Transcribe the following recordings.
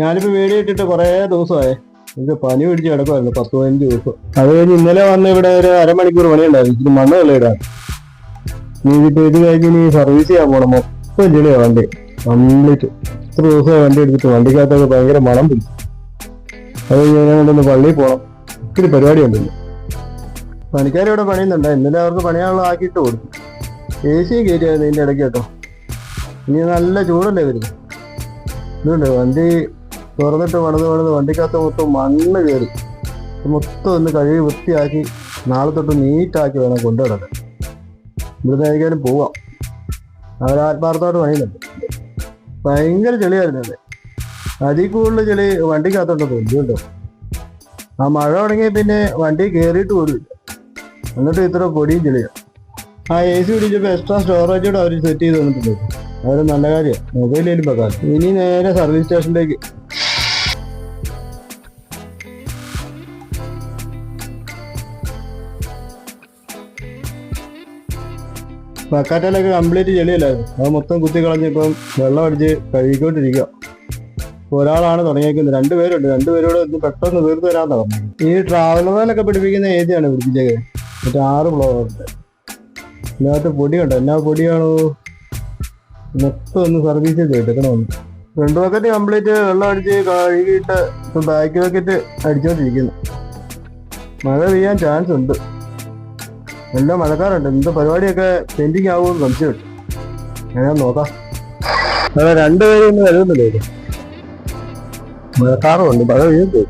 ഞാനിപ്പോ വീഡിയോ ഇട്ടിട്ട് കുറേ ദിവസമായി. എനിക്ക് പനി പിടിച്ച് കിടക്കുമായിരുന്നു പത്ത് പതിനഞ്ച് ദിവസം. അത് കഴിഞ്ഞ് ഇന്നലെ വന്ന് ഇവിടെ ഒരു അരമണിക്കൂർ പണിയുണ്ടായിരുന്നു ഇച്ചിരി മണ്ണ് കളിയിടാൻ നീ ഇതിപ്പോ ഇത് കഴിഞ്ഞ് നീ സർവീസ് ചെയ്യാൻ പോണം. മൊത്തം ചെളിയാ വണ്ടി. കംപ്ലീറ്റ് ഇത്ര ദിവസമായി വണ്ടി എടുത്തിട്ട് വണ്ടിക്കകത്തൊക്കെ ഭയങ്കര മണം പിടിച്ചു. അത് ഞാൻ കൊണ്ടൊന്ന് പള്ളിയിൽ പോകണം ഒത്തിരി പരിപാടി ഉണ്ടല്ലോ പണിക്കാരിവിടെ പണിയുന്നുണ്ട്. ഇന്നലെ അവർക്ക് പണിയാനുള്ള ആക്കിയിട്ട് കൊടുത്തു. എ സി കയറ്റിയായിരുന്നു ഇതിന്റെ ഇടയ്ക്ക് കേട്ടോ. ഇനി നല്ല ചൂടല്ലേ വരുന്നത്? ഇതുണ്ട്? വണ്ടി തുറന്നിട്ട് പണിത് പണിത് വണ്ടിക്കകത്ത് മൊത്തം മണ്ണ് കയറി. മൊത്തം ഒന്ന് കഴുകി വൃത്തിയാക്കി നാളെ തൊട്ട് നീറ്റാക്കി വേണം കൊണ്ടുനടക്കാൻ ഇവിടുന്ന് പോവാം. അവർ ആത്മാർത്ഥമായിട്ട് പണിയുന്നുണ്ട്. ഭയങ്കര ചെളിയായിരുന്നു അല്ലേ അതിൽ കൂടുതൽ ചെളി വണ്ടിക്കകത്തോട്ട് തോന്നിയുണ്ടോ ആ മഴ തുടങ്ങിയ പിന്നെ വണ്ടി കയറിയിട്ട് പോലും എന്നിട്ട് ഇത്ര പൊടിയും ചെളിയാണ് ആ എ സി പിടിച്ചപ്പോൾ എക്സ്ട്രാ സ്റ്റോറേജ് കൂടെ അവർ സെറ്റ് ചെയ്ത് തന്നിട്ടുണ്ട്. അവർ നല്ല കാര്യമാണ് മൊബൈലിൽ വെക്കാൻ ഇനി നേരെ സർവീസ് സ്റ്റേഷനിലേക്ക് ബക്കാറ്റയിലൊക്കെ കംപ്ലീറ്റ് ചെളിയല്ലായിരുന്നു അത് മൊത്തം കുത്തി കളഞ്ഞ് ഇപ്പം വെള്ളം അടിച്ച് കഴുകിക്കൊണ്ടിരിക്കുക ഒരാളാണ് തുടങ്ങിയേക്കുന്നത് രണ്ടുപേരുണ്ട് രണ്ടുപേരോട് ഒന്ന് പെട്ടെന്ന് തീർത്ത് വരാൻ തുടങ്ങി ഈ ട്രാവലറിലൊക്കെ പിടിപ്പിക്കുന്ന ഏതിയാണ് പിടിപ്പിച്ചത് മറ്റേ ആറ് ഫ്ലോറുണ്ട് ഇതിനകത്ത് പൊടിയുണ്ട് എല്ലാ പൊടിയാണോ? മൊത്തം ഒന്ന് സർവീസ് ചെയ്ത് എടുക്കണമെന്ന് ഫ്രണ്ട് ബക്കറ്റ് കംപ്ലീറ്റ് വെള്ളം അടിച്ച് കഴുകിയിട്ട് ബാക്ക് ബക്കറ്റ് അടിച്ചോണ്ടിരിക്കുന്നു. മഴ പെയ്യാൻ ചാൻസ് ഉണ്ട്. എല്ലാം മഴക്കാറുണ്ട്. എന്ത് പരിപാടിയൊക്കെ പെൻഡിങ് ആവുമെന്ന് സംശയമുണ്ട് ഞാൻ നോക്കാം. അതെ രണ്ടുപേരും ഒന്നും വരുന്നില്ലേ മഴക്കാറും ഉണ്ട് മഴ വീഴുന്നു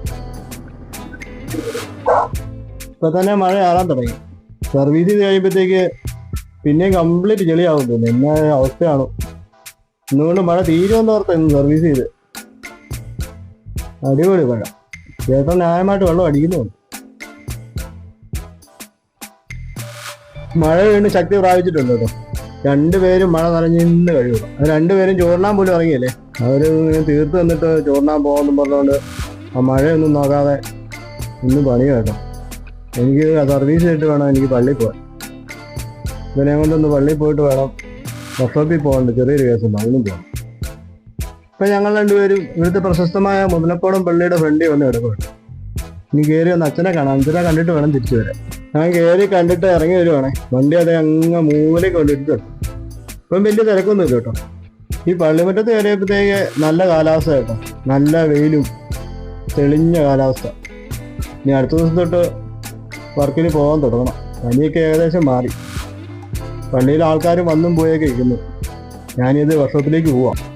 ഇപ്പൊ തന്നെ മഴ ആറാൻ തുടങ്ങി. സർവീസ് ചെയ്ത് കഴിയുമ്പോഴത്തേക്ക് പിന്നെയും കംപ്ലീറ്റ് ചെളിയാവും തോന്നുന്നു എന്ന അവസ്ഥയാണ്. ഇന്നുകൊണ്ട് മഴ തീരുമെന്ന് ഓർത്തായിരുന്നു സർവീസ് ചെയ്ത്. അടിപൊളി മഴ. ചേട്ടൻ ന്യായമായിട്ട് വെള്ളം അടിക്കുന്നുണ്ട്. മഴ വീണ് ശക്തി പ്രാപിച്ചിട്ടുണ്ടോ? രണ്ടുപേരും മഴ നനഞ്ഞ് കഴിയുക അത് രണ്ടുപേരും ചോറിനാൻ പോലും ഇറങ്ങിയല്ലേ? അവർ തീർത്ത് വന്നിട്ട് ചോറിനാൻ പോകാമെന്നും പറഞ്ഞുകൊണ്ട് ആ മഴയൊന്നും നോക്കാതെ ഇന്ന് പണി കേട്ടോ. എനിക്ക് സർവീസ് ചെയ്തിട്ട് വേണം എനിക്ക് പള്ളിയിൽ പോകാൻ. ഇവനെ കൊണ്ടൊന്ന് പള്ളിയിൽ പോയിട്ട് വേണം വർക്ക്ഷോപ്പിൽ പോകണ്ട ചെറിയൊരു കേസുണ്ട് അതിനും പോകണം. ഇപ്പൊ ഞങ്ങൾ രണ്ടുപേരും ഇവിടുത്തെ പ്രശസ്തമായ മുതലപ്പോടം പള്ളിയുടെ ഫ്രണ്ടിൽ വന്ന് കിടക്കുന്നുണ്ട് ഇനി കയറി ഒന്ന് അച്ഛനെ കാണാം. അച്ഛനെ കണ്ടിട്ട് വേണം തിരിച്ചു വരാൻ. ഞാൻ കയറി കണ്ടിട്ട് ഇറങ്ങി വരുവാണേ. വണ്ടി അതെ അങ്ങ് മൂലയ്ക്ക് കൊണ്ടിട്ട് ഇപ്പം വലിയ തിരക്കൊന്നുമില്ല കേട്ടോ. ഈ പള്ളിമുറ്റത്ത് കയറിയപ്പോഴത്തേക്ക് നല്ല കാലാവസ്ഥ കേട്ടോ. നല്ല വെയിലും തെളിഞ്ഞ കാലാവസ്ഥ. ഇനി അടുത്ത ദിവസം തൊട്ട് വർക്കിന് പോകാൻ തുടങ്ങണം. പനിയൊക്കെ ഏകദേശം മാറി. പള്ളിയിൽ ആൾക്കാർ വന്നും പോയൊക്കെ ഇരിക്കുന്നു. ഞാനിത് വർഷത്തിലേക്ക് പോവാം.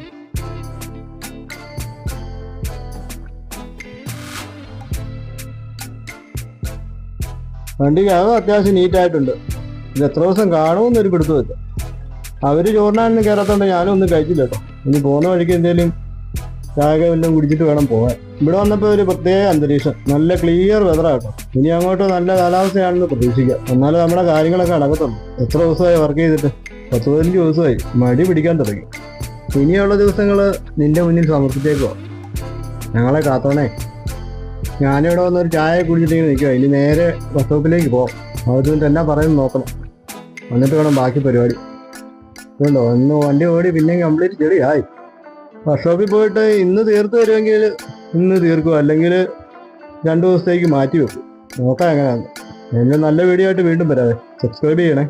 വണ്ടിക്ക് അത് അത്യാവശ്യം നീറ്റായിട്ടുണ്ട്. ഇത് എത്ര ദിവസം കാണുമെന്നൊരു പിടുത്തമില്ല അവർ ചോറിനാണെന്ന് കയറാത്തോണ്ട് ഞാനും ഒന്നും കഴിച്ചില്ല കേട്ടോ. ഇനി പോകുന്ന വഴിക്ക് എന്തേലും ചായ വല്ലതും കുടിച്ചിട്ട് വേണം പോകാൻ. ഇവിടെ വന്നപ്പോൾ ഒരു പ്രത്യേക അന്തരീക്ഷം. നല്ല ക്ലിയർ വെതറാണ് കേട്ടോ. ഇനി അങ്ങോട്ട് നല്ല കാലാവസ്ഥയാണെന്ന് പ്രതീക്ഷിക്കാം. എന്നാലും നമ്മുടെ കാര്യങ്ങളൊക്കെ നടക്കത്തുള്ളൂ എത്ര ദിവസമായി വർക്ക് ചെയ്തിട്ട്? പത്ത് പതിനഞ്ച് ദിവസമായി. മടി പിടിക്കാൻ തുടങ്ങി. ഇനിയുള്ള ദിവസങ്ങൾ നിന്റെ മുന്നിൽ സമർപ്പിച്ചേക്കോ ഞങ്ങളെ കാത്തോണേ. ഞാനിവിടെ വന്നൊരു ചായ കുടിച്ചിട്ട് നിൽക്കുക ഇനി നേരെ ബസ് സ്റ്റോപ്പിലേക്ക് പോകാം തന്നെ എന്നാ പറയുന്നു നോക്കണം. എന്നിട്ട് വേണം ബാക്കി പരിപാടി. ഇതുണ്ടോ? ഒന്ന് വണ്ടി ഓടി പിന്നെ കംപ്ലീറ്റ് ചെടിയായി വർക്ക്ഷോപ്പിൽ പോയിട്ട് ഇന്ന് തീർത്ത് വരുമെങ്കിൽ ഇന്ന് തീർക്കും. അല്ലെങ്കിൽ രണ്ട് ദിവസത്തേക്ക് മാറ്റി വെക്കും. നോക്കാം എങ്ങനെയാണ് എന്നെ നല്ല വീഡിയോ ആയിട്ട് വീണ്ടും വരാതെ സബ്സ്ക്രൈബ് ചെയ്യണേ.